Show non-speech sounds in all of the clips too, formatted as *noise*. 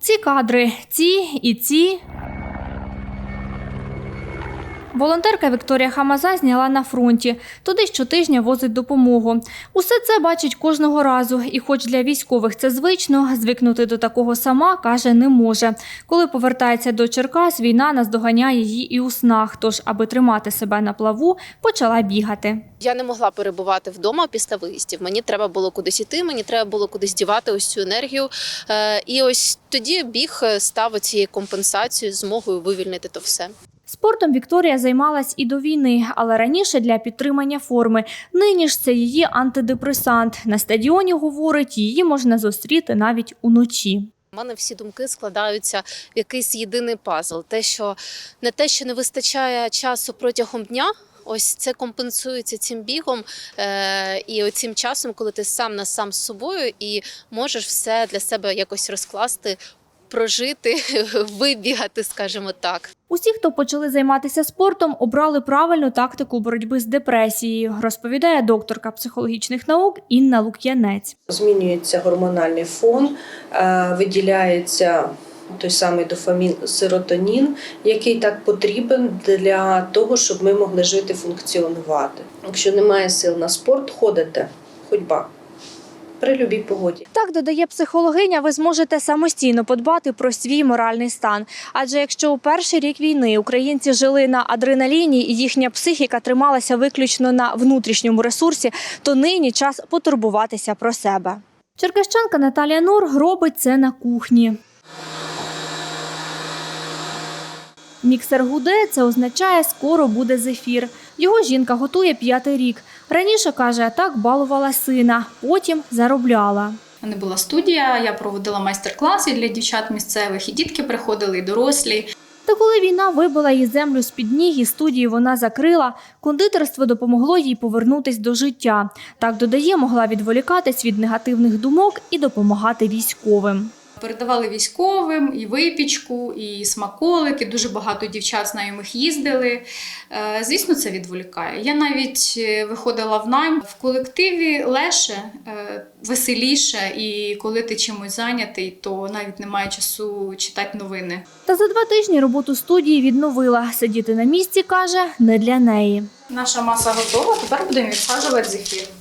Ці кадри, ці і ці. Волонтерка Вікторія Хамаза зняла на фронті. Туди щотижня возить допомогу. Усе це бачить кожного разу. І хоч для військових це звично, звикнути до такого сама, каже, не може. Коли повертається до Черкас, війна наздоганяє її і у снах. Тож, аби тримати себе на плаву, почала бігати. Я не могла перебувати вдома після виїздів. Мені треба було кудись іти, мені треба було кудись дівати ось цю енергію. Е, І ось тоді біг е, став цією компенсацією, змогою вивільнити то все. Спортом Вікторія займалась і до війни, але раніше для підтримання форми. Нині ж це її антидепресант. На стадіоні говорить, її можна зустріти навіть уночі. У мене всі думки складаються в якийсь єдиний пазл. Те, що не те, що не вистачає часу протягом дня. Ось це компенсується цим бігом е, і оцим часом, коли ти сам на сам з собою і можеш все для себе якось розкласти, прожити, *laughs* вибігати, скажімо так. Усі, хто почали займатися спортом, обрали правильну тактику боротьби з депресією, розповідає докторка психологічних наук Інна Лук'янець. Змінюється гормональний фон, е, виділяється той самий дофамін серотонін, який так потрібен для того, щоб ми могли жити, функціонувати. Якщо немає сил на спорт, ходите, ходьба при любій погоді. Так додає психологиня, ви зможете самостійно подбати про свій моральний стан. Адже якщо у перший рік війни українці жили на адреналіні і їхня психіка трималася виключно на внутрішньому ресурсі, то нині час потурбуватися про себе. Черкащанка Наталія Нур робить це на кухні. Міксер гуде це означає, скоро буде зефір. Його жінка готує п'ятий рік. Раніше каже, так балувала сина, потім заробляла. У мене була студія, я проводила майстер-класи для дівчат місцевих, і дітки приходили, і дорослі. Та коли війна вибила їй землю з під ніг і студії вона закрила, кондитерство допомогло їй повернутись до життя. Так додає, могла відволікатись від негативних думок і допомагати військовим. Передавали військовим і випічку, і смаколики. Дуже багато дівчат знайомих їздили. Е, Звісно, це відволікає. Я навіть е, виходила в найм в колективі легше, е, веселіше, і коли ти чимось зайнятий, то навіть немає часу читати новини. Та за два тижні роботу студії відновила. Сидіти на місці каже не для неї. Наша маса готова. Тепер будемо відсаджувати зефір.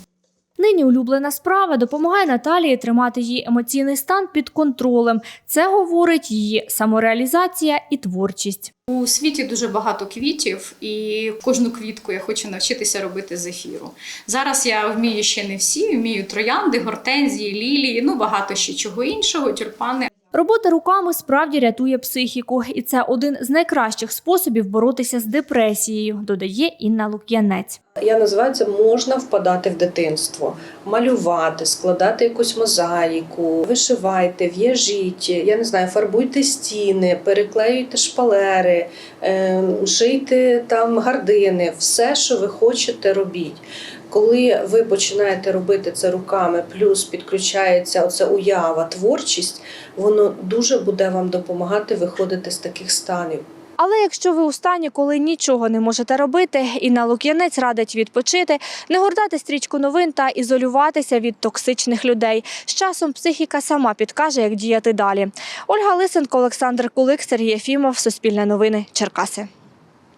Нині улюблена справа допомагає Наталії тримати її емоційний стан під контролем. Це говорить її самореалізація і творчість. У світі дуже багато квітів, і кожну квітку я хочу навчитися робити з ефіру. Зараз я вмію ще не всі, вмію троянди, гортензії, лілії, ну багато ще чого іншого, тюльпани. Робота руками справді рятує психіку, і це один з найкращих способів боротися з депресією, додає Інна Лук'янець. Я називаю це можна впадати в дитинство, малювати, складати якусь мозаїку, вишивайте, в'яжіть, я не знаю, фарбуйте стіни, переклеюйте шпалери, е, шийте там гардини, все, що ви хочете, робіть. Коли ви починаєте робити це руками, плюс підключається оця уява, творчість, воно дуже буде вам допомагати виходити з таких станів. Але якщо ви у стані, коли нічого не можете робити, Інна Лук'янець радить відпочити, не гортати стрічку новин та ізолюватися від токсичних людей. З часом психіка сама підкаже, як діяти далі. Ольга Лисенко, Олександр Кулик, Сергій Єфімов, Суспільне новини, Черкаси.